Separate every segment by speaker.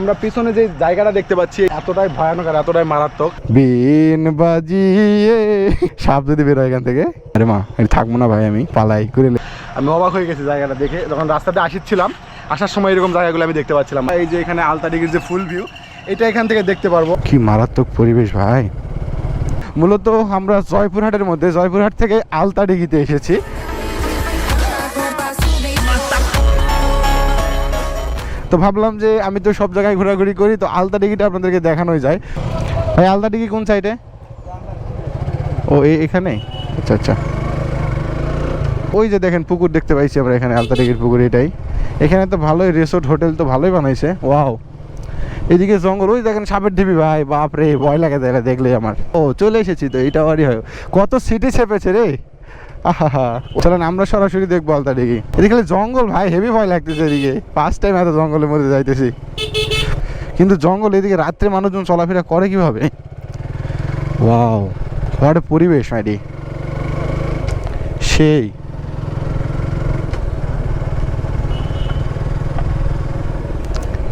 Speaker 1: আমরা পিছনে যে জায়গাটা দেখতে পাচ্ছি এতটাই ভয়ানক আর এতটাই মারাত্মক।
Speaker 2: বিন বাজিয়ে সাপ যদি বেরোয় এখান থেকে আরে মা থাকব না ভাই আমি পালাই করে
Speaker 1: আমি অবাক হয়ে গেছি জায়গাটা দেখে। যখন রাস্তাতে আসছিলাম আসার সময় এরকম জায়গাগুলো আমি দেখতে পাচ্ছিলাম। এই যে এখানে আলতা ডিগির যে ফুল ভিউ এটা এখান থেকে দেখতে পারব।
Speaker 2: কি মারাত্মক পরিবেশ ভাই। মূলত আমরা জয়পুরহাটের মধ্যে জয়পুরহাট থেকে আলতাডিগিতে এসেছি। তো ভাবলাম যে আমি তো সব জায়গায় ঘোরাঘুরি করি, তো আলতাডিগিটা আপনাদেরকে দেখানোই যায়। ভাই আলতাডিগি কোন সাইডে ও এখানে? আচ্ছা আচ্ছা। ওই যে দেখেন, পুকুর দেখতে পাইছি আমরা এখানে আলতাডিগির পুকুর এটাই। এখানে তো ভালোই রিসোর্ট হোটেল তো ভালোই বানাইছে। ওয়াও এদিকে জঙ্গল, ওই দেখেন সাপের ঢিবি, ভাই বাপ রে ভয় লাগে দেখলে আমার। ও, চলে এসেছি তো, এইটা বাড়ি হয়। কত সিটি চেপেছে রে! চলেন আমরা সরাসরি দেখব আলতা দিকে এদিকে জঙ্গল ভাই হেভি ভয় লাগতেছে এদিকে। ফার্স্ট টাইম এত জঙ্গলের মধ্যে যাইতেছি। কিন্তু জঙ্গল এদিকে রাত্রে মানুষজন চলাফেরা করে কীভাবে? ওয়াও হোয়াট পরিবেশ মাইডি সেই।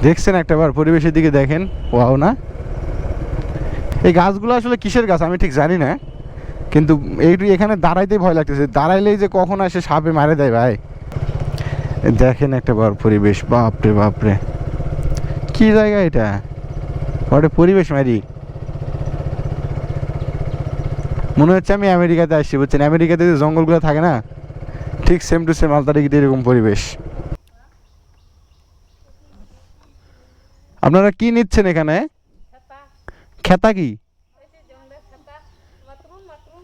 Speaker 2: দেখছেন একটাবার পরিবেশের দিকে দেখেন? ওয়াও না? এই গাছগুলো আসলে কিসের গাছ? আমি ঠিক জানি না। কিন্তু এইটু এখানে দাঁড়াইতেই ভয় লাগতেছে। দাঁড়াইলেই যে কখন আসে সাপে মারে দেয় ভাই। দেখেন একটা বার পরিবেশ বাপরে বাপরে। কি জায়গা এটা? ওটা পরিবেশ মারি। মনে হচ্ছে আমি আমেরিকাতে আসছি বুঝছেন? আমেরিকাতে যে জঙ্গলগুলো থাকে না ঠিক সেম টু সেম আলতারিকিতে এরকম পরিবেশ। আপনারা কি নিচ্ছেন এখানে? খেতা কি?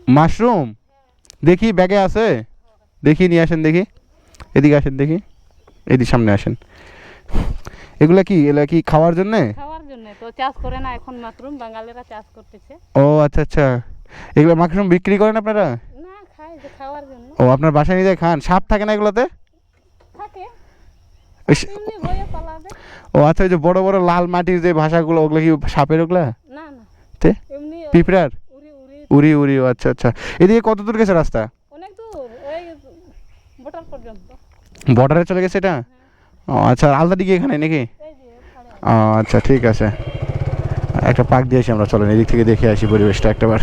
Speaker 2: মাশরুম? দেখি ব্যাগে আছে? দেখি নিয়ে আসেন দেখি। এদিকে আসেন দেখি। এদিকে সামনে আসেন। এগুলা কি? এগুলা কি খাওয়ার জন্যে?
Speaker 3: খাওয়ার জন্য তো চাষ করে না এখন মাশরুম। বাঙালিরা চাষ করতেছে।
Speaker 2: ও আচ্ছা আচ্ছা। এগুলো মাশরুম বিক্রি করেন আপনারা?
Speaker 3: না খায় যে খাওয়ার জন্য।
Speaker 2: ও আপনার বাসায় নিয়ে খান? সাপ থাকে না এগুলোতে?
Speaker 3: থাকে।
Speaker 2: ও আচ্ছা ওই যে বড় বড় লাল মাটির যে ভাষাগুলো ওগুলো কি সাপের ওগুলা?
Speaker 3: না না।
Speaker 2: তে? পিঁপড়ার?
Speaker 3: উড়ি উড়ি
Speaker 2: আচ্ছা আচ্ছা। এদিকে কত দূর গেছে রাস্তা?
Speaker 3: অনেক দূর ওই বোটার পর্যন্ত।
Speaker 2: বর্ডারে চলে গেছে এটা? ও আচ্ছা আলাদা দিকে এখানে নাকি?
Speaker 3: এই
Speaker 2: ও আচ্ছা ঠিক আছে। একটা পাক দিয়ে আসি আমরা চলেন এদিক থেকে দেখে আসি পরিবেশটা একটাবার।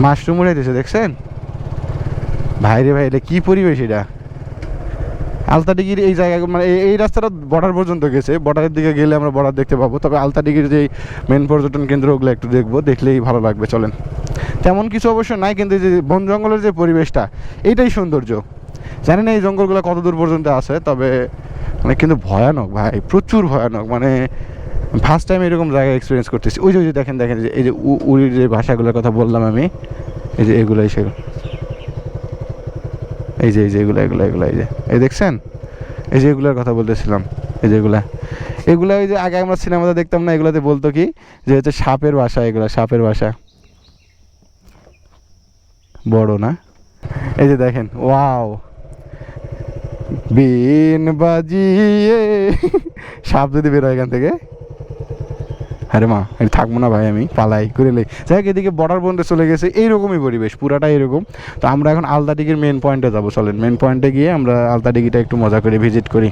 Speaker 2: মাশরুম উড়ে দিয়েছে দেখছেন? ভাইরে ভাই এটা কী পরিবেশ এটা? আলতাডিগির এই জায়গা মানে এই- রাস্তাটা বর্ডার পর্যন্ত গেছে। বর্ডারের দিকে গেলে আমরা বর্ডার দেখতে পাবো। তবে আলতাডিগির যে মেন পর্যটন কেন্দ্র, ওগুলো একটু দেখব। দেখলেই ভালো লাগবে, চলেন। তেমন কিছু অবশ্য নাই, কিন্তু যে বন জঙ্গলের যে পরিবেশটা, এইটাই সৌন্দর্য। জানি না এই জঙ্গলগুলো কত দূর পর্যন্ত আছে, তবে মানে কিন্তু ভয়ানক ভাই, প্রচুর ভয়ানক। মানে ফার্স্ট টাইম এরকম জায়গায় এক্সপিরিয়েন্স করতেছি। ওই যে ওই যে দেখেন দেখেন যে এই যে উড়ির যে ভাষাগুলোর কথা বললাম আমি, এই যে এগুলোই সেগুলো। এই যে এই যে, এগুলো এগুলো এগুলো, এই যে। এই দেখছেন? এই যে এগুলোর কথা বলতেছিলাম, এই যে এগুলা। এগুলা ওই যে আগে আমরা সিনেমাতে দেখতাম না, এগুলাতে বলতো কি? যে হচ্ছে সাপের বাসা এগুলা, সাপের বাসা। বড় না? এই যে দেখেন, ওয়াও। বিন বাজিয়ে, সাপ যদি বেরোয় এখান থেকে আরে মা আমি থাকব না ভাই আমি পালাই করে লাই যাই হোক, এদিকে বর্ডার পর্যন্ত চলে গেছে এইরকমই পরিবেশ পুরাটা এরকম। তো আমরা এখন আলতাডিগির মেন পয়েন্টে যাব চলেন। মেন পয়েন্টে গিয়ে আমরা আলতাডিগিটা একটু মজা করে ভিজিট করি।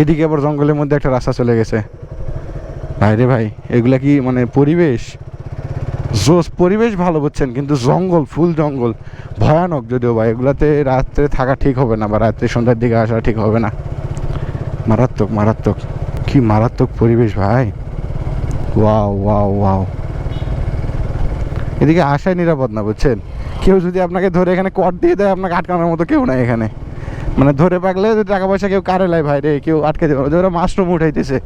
Speaker 2: এদিকে আবার জঙ্গলের মধ্যে একটা রাস্তা চলে গেছে। ভাই রে ভাই এগুলা কি মানে পরিবেশ? জোস পরিবেশ ভালো বুঝছেন কিন্তু জঙ্গল ফুল জঙ্গল ভয়ানক যদিও ভাই এগুলাতে রাত্রে থাকা ঠিক হবে না বা রাত্রে সন্ধ্যার দিকে আসা ঠিক হবে না। মারাত্মক মারাত্মক। কি মারাত্মক পরিবেশ ভাই? Wow wow wow. এদিকে আসাই নিরাপদ না, বুঝছেন? কেউ যদি আপনাকে ধরে এখানে কট দিয়ে দেয়, আপনাকে আটকানোর মতো কেউ নাই এখানে। মানে ধরে পাকলে টাকা পয়সা কেউ কারে লাই ভাই রে, কেউ আটকে দেবে। ওরা মাশরুম উঠাইতেছে।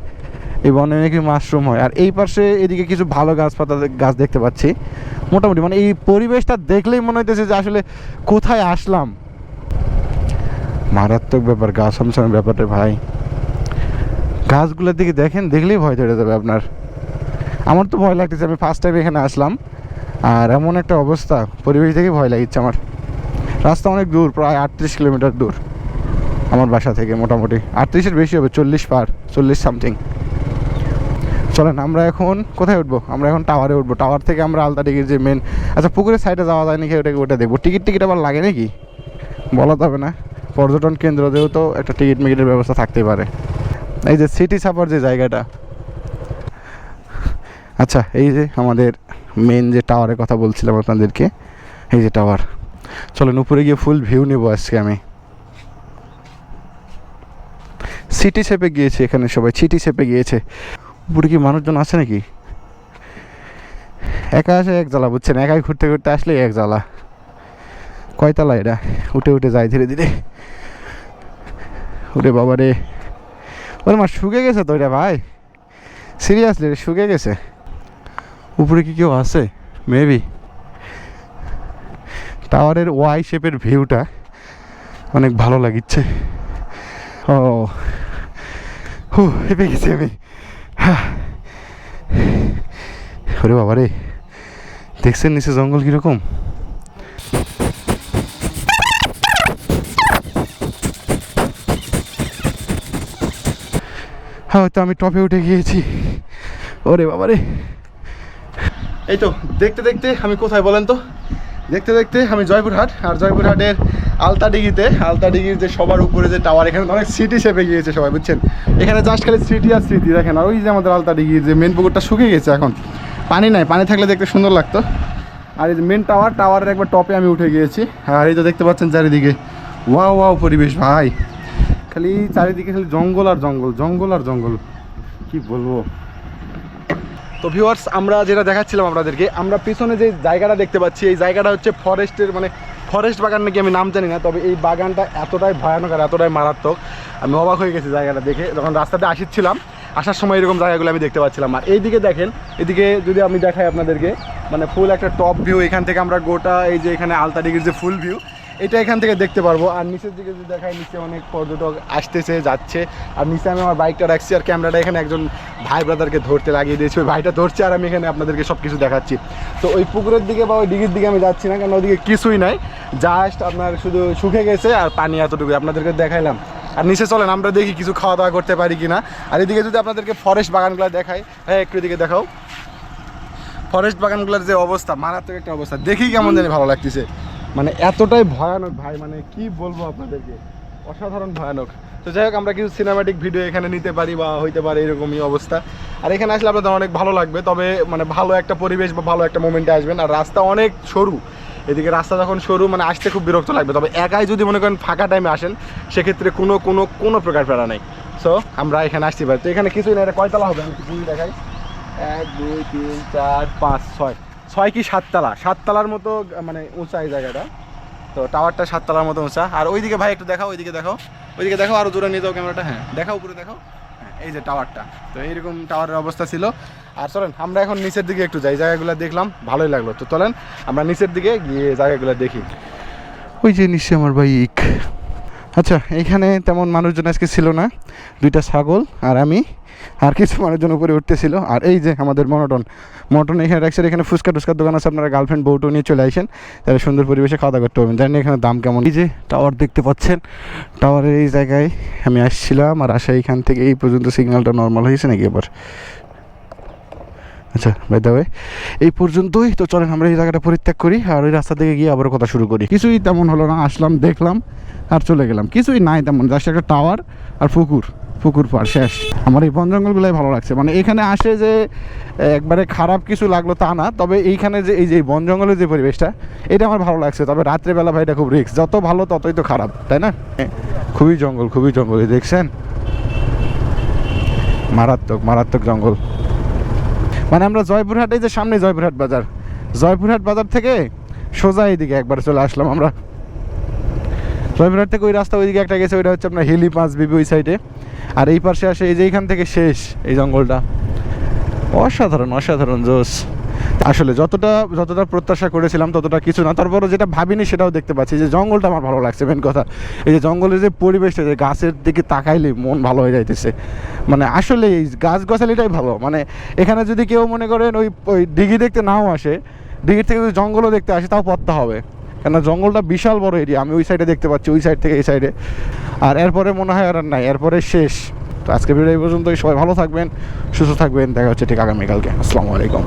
Speaker 2: এই বনে নাকি মাশরুম হয়। আর এই পাশে এদিকে কিছু ভালো গাছপাতা গাছ দেখতে পাচ্ছি। মোটামুটি মানে এই পরিবেশটা দেখলেই মনে হইতেছে যে আসলে কোথায় আসলাম। মারাত্মক ব্যাপার গাছ আমসামের ব্যাপারটা ভাই। গাছগুলোর দিকে দেখেন, দেখলেই ভয় ধরে যাবে আপনার। আমার তো ভয় লাগতেছে, আমি ফার্স্ট টাইম এখানে আসলাম। আর এমন একটা অবস্থা, পরিবেশ দেখে ভয় লাগিচ্ছে আমার। রাস্তা অনেক দূর, প্রায় আটত্রিশ কিলোমিটার দূর আমার বাসা থেকে মোটামুটি। আটত্রিশের বেশি হবে, চল্লিশ পার, চল্লিশ সামথিং চলেন, আমরা এখন কোথায় উঠবো? আমরা এখন টাওয়ারে উঠবো। টাওয়ার থেকে আমরা আলতাডিগির যে মেন আচ্ছা পুকুরের সাইডে যাওয়া যায় নাকি? ওটাকে ওটা দেখব। টিকিট টিকিট আবার লাগে নাকি? বলা যাবে না। পর্যটন কেন্দ্র যেহেতু একটা টিকিট মিকিটের ব্যবস্থা থাকতেই পারে। এই যে সিটি সাপার যে জায়গাটা। আচ্ছা এই যে আমাদের মেন যে টাওয়ারের কথা বলছিলাম আপনাদেরকে, এই যে টাওয়ার চলেন, উপরে গিয়ে ফুল ভিউ নেব আজকে আমি। সিটি শেপে গিয়েছে এখানে সবাই সিটি শেপে গিয়েছে। উপরে কি মানুষজন আছে নাকি? একা আসে এক জ্বালা, বুঝছেন? একাই ঘুরতে ঘুরতে আসলে এক জ্বালা। কয়তলা এটা? উঠে উঠে যায় ধীরে ধীরে। ওরে বাবা রে ওরে মা শুকে গেছে তো এটা ভাই? সিরিয়াসলি শুকে গেছে। উপরে কি কেউ আছে? মেবি টাওয়ারের ওয়াই শেপের ভিউটা অনেক ভালো লাগিচ্ছে। ও হু হেঁপে গেছি আমি। হ্যাঁ। ওরে বাবা রে দেখছেন নিচে জঙ্গল কীরকম? হয়তো আমি টপে উঠে গিয়েছি। ওরে বাবা রে।
Speaker 1: এই তো, দেখতে দেখতে আমি কোথায় বলেন তো? দেখতে দেখতে আমি জয়পুরহাট, আর জয়পুরহাটের আলতাডিগিতে আলতাডিগির যে সবার উপরে যে টাওয়ার এখানে অনেক স্মৃতি চেপে গিয়েছে সবাই, বুঝছেন? এখানে জাস্ট খালি স্মৃতি আর স্মৃতি দেখেন, আর ওই যে আমাদের আলতাডিগির যে মেন পুকুরটা শুকিয়ে গেছে এখন। পানি নাই, পানি থাকলে দেখতে সুন্দর লাগতো। আর এই যে মেন টাওয়ার টাওয়ারের একবার টপে আমি উঠে গিয়েছি। আর এই তো দেখতে পাচ্ছেন চারিদিকে। ওয়াও ওয়াও পরিবেশ, ভাই। খালি চারিদিকে খালি জঙ্গল আর জঙ্গল জঙ্গল আর জঙ্গল। কি বলব? তো ভিউয়ার্স আমরা যেটা দেখাচ্ছিলাম আপনাদেরকে, আমরা পিছনে যে জায়গাটা দেখতে পাচ্ছি, এই জায়গাটা হচ্ছে ফরেস্টের মানে ফরেস্ট বাগান নাকি আমি নাম জানি না, তবে এই বাগানটা এতটাই ভয়ানক আর এতটাই মারাত্মক, আমি অবাক হয়ে গেছি জায়গাটা দেখে। যখন রাস্তাতে আসছিলাম, আসার সময় এরকম জায়গাগুলো আমি দেখতে পাচ্ছিলাম। আর এইদিকে দেখেন, এদিকে যদি আমি দেখাই আপনাদেরকে মানে ফুল একটা টপ ভিউ এখান থেকে আমরা গোটা এই যে এখানে আলতাডিগির যে ফুল ভিউ এটা এখান থেকে দেখতে পারব। আর নিচের দিকে যদি দেখায় নিচে অনেক পর্যটক আসতেছে, যাচ্ছে। আর নিচে আমি আমার বাইকটা রাখছি আর ক্যামেরাটা এখানে একজন ভাই ব্রাদারকে ধরতে লাগিয়ে দিয়েছি। ওই ভাইটা ধরছে আর আমি এখানে আপনাদেরকে সব কিছু দেখাচ্ছি। তো ওই পুকুরের দিকে বা ওই দিঘির দিকে আমি যাচ্ছি না কারণ ওদিকে কিছুই নাই। জাস্ট আপনার শুধু শুকে গেছে আর পানি এতটুকু আপনাদেরকে দেখাইলাম। আর নিচে চলেন, আমরা দেখি কিছু খাওয়া দাওয়া করতে পারি কিনা। আর এদিকে যদি আপনাদেরকে ফরেস্ট বাগানগুলো দেখাই হ্যাঁ একটু এদিকে দেখাও। ফরেস্ট বাগানগুলোর যে অবস্থা, মারাত্মক একটা অবস্থা। দেখেই কেমন জানি ভালো লাগতেছে। মানে এতটাই ভয়ানক ভাই মানে কি বলব আপনাদেরকে? অসাধারণ ভয়ানক। তো যাই হোক, আমরা কিছু সিনেমাটিক ভিডিও এখানে নিতে পারি বা হইতে পারে এরকমই অবস্থা। আর এখানে আসলে আপনাদের অনেক ভালো লাগবে, তবে মানে ভালো একটা পরিবেশ বা ভালো একটা মোমেন্টে আসবেন। আর রাস্তা অনেক সরু। এদিকে রাস্তা যখন সরু মানে আসতে খুব বিরক্ত লাগবে। তবে একাই যদি মনে করেন ফাঁকা টাইমে আসেন, সেক্ষেত্রে কোনো কোনো কোনো প্রকার প্যারা নেই। সো আমরা এখানে আসতে পারি তো এখানে কিছুই না, এটা কয়তলা হবে? আমি দেখাই। এক, দুই, তিন, চার, পাঁচ, ছয়। ছয় কি সাততলা? সাততলার মতো মানে উঁচা এই জায়গাটা। তো টাওয়ারটা সাততলার মতো উঁচা। আর ওইদিকে ভাই একটু দেখাও, ওইদিকে দেখাও। ওইদিকে দেখাও আরও জোরে নিয়ে যাও ক্যামেরাটা। হ্যাঁ দেখাও, উপরে দেখাও। হ্যাঁ এই যে টাওয়ারটা। তো এইরকম টাওয়ারের অবস্থা ছিল। আর চলেন, আমরা এখন নিচের দিকে একটু যাই। জায়গাগুলো দেখলাম, ভালোই লাগল। তো চলেন, আমরা নিচের দিকে গিয়ে জায়গাগুলো দেখি।
Speaker 2: ওই যে নিশ্চয় আমার বাইক আচ্ছা এখানে তেমন মানুষজন আজকে ছিল না। দুইটা ছাগল আর আমি। আর কিছু মানুষজন উপরে উঠতেছিল। আর এই যে আমাদের মনোটন। মনোটন এখানে রাখছে এখানে ফুচকা টুচকার দোকান আছে। আপনারা গার্লফ্রেন্ড বউটো নিয়ে চলে আসেন। তাহলে সুন্দর পরিবেশে খাওয়া দাওয়া করতে পারবেন জানি এখানে দাম কেমন। এই যে টাওয়ার দেখতে পাচ্ছেন। টাওয়ারের এই জায়গায় আমি আসছিলাম আর আসা এইখান থেকে এই পর্যন্ত সিগন্যালটা নর্মাল হয়েছে নাকি এবার? আচ্ছা বাই দ্য এই পর্যন্তই। তো চলেন, আমরা এই জায়গাটা পরিত্যাগ করি আর ওই রাস্তা থেকে গিয়ে আবার কথা শুরু করি। কিছুই তেমন হলো না, আসলাম, দেখলাম আর চলে গেলাম। কিছুই নাই তেমন জাস্ট একটা টাওয়ার আর পুকুর পুকুর পার শেষ। আমার এই বন জঙ্গলগুলোই ভালো লাগছে। মানে এখানে আসে যে একবারে খারাপ কিছু লাগল তা না, তবে এইখানে যে, এই যে বন জঙ্গলের যে পরিবেশটা, এটা আমার ভালো লাগছে। তবে রাত্রেবেলা ভাই এটা খুব রিক্স যত ভালো, ততই তো খারাপ, তাই না? খুবই জঙ্গল খুবই জঙ্গল দেখছেন? মারাত্মক মারাত্মক জঙ্গল। মানে আমরা জয়পুরহাটে যে সামনে জয়পুরহাট বাজার। জয়পুরহাট বাজার থেকে সোজা এইদিকে একবার চলে আসলাম আমরা। জয়পুরহাট থেকে ওই রাস্তা ওইদিকে একটা গেছে, ওইটা হচ্ছে আপনার হিলি পাঁচ বিবি ওই সাইডে আর এই পাশে আসে এই যে এইখান থেকে শেষ এই জঙ্গলটা। অসাধারণ অসাধারণ জোস আসলে যতটা যতটা প্রত্যাশা করেছিলাম ততটা কিছু না। তারপরও যেটা ভাবিনি সেটাও দেখতে পাচ্ছি যে জঙ্গলটা আমার ভালো লাগছে মেন কথা। এই যে জঙ্গলের যে পরিবেশটা, যে গাছের দিকে তাকাইলে মন ভালো হয়ে যাইতেছে। মানে আসলে এই গাছ গাছালিটাই ভালো। মানে এখানে যদি কেউ মনে করেন ওই ওই দিঘি দেখতে নাও আসে দিঘির থেকে যদি জঙ্গলও দেখতে আসে তাও পড়তে হবে। কেন জঙ্গলটা বিশাল বড় এরিয়া আমি ওই সাইডে দেখতে পাচ্ছি, ওই সাইড থেকে এই সাইডে আর এরপরে মনে হয় আর নাই, এরপরে শেষ। তো আজকে ভিডিও এই পর্যন্তই, সবাই ভালো থাকবেন, সুস্থ থাকবেন, দেখা হচ্ছে ঠিক আগামীকালকে। আসসালামু আলাইকুম।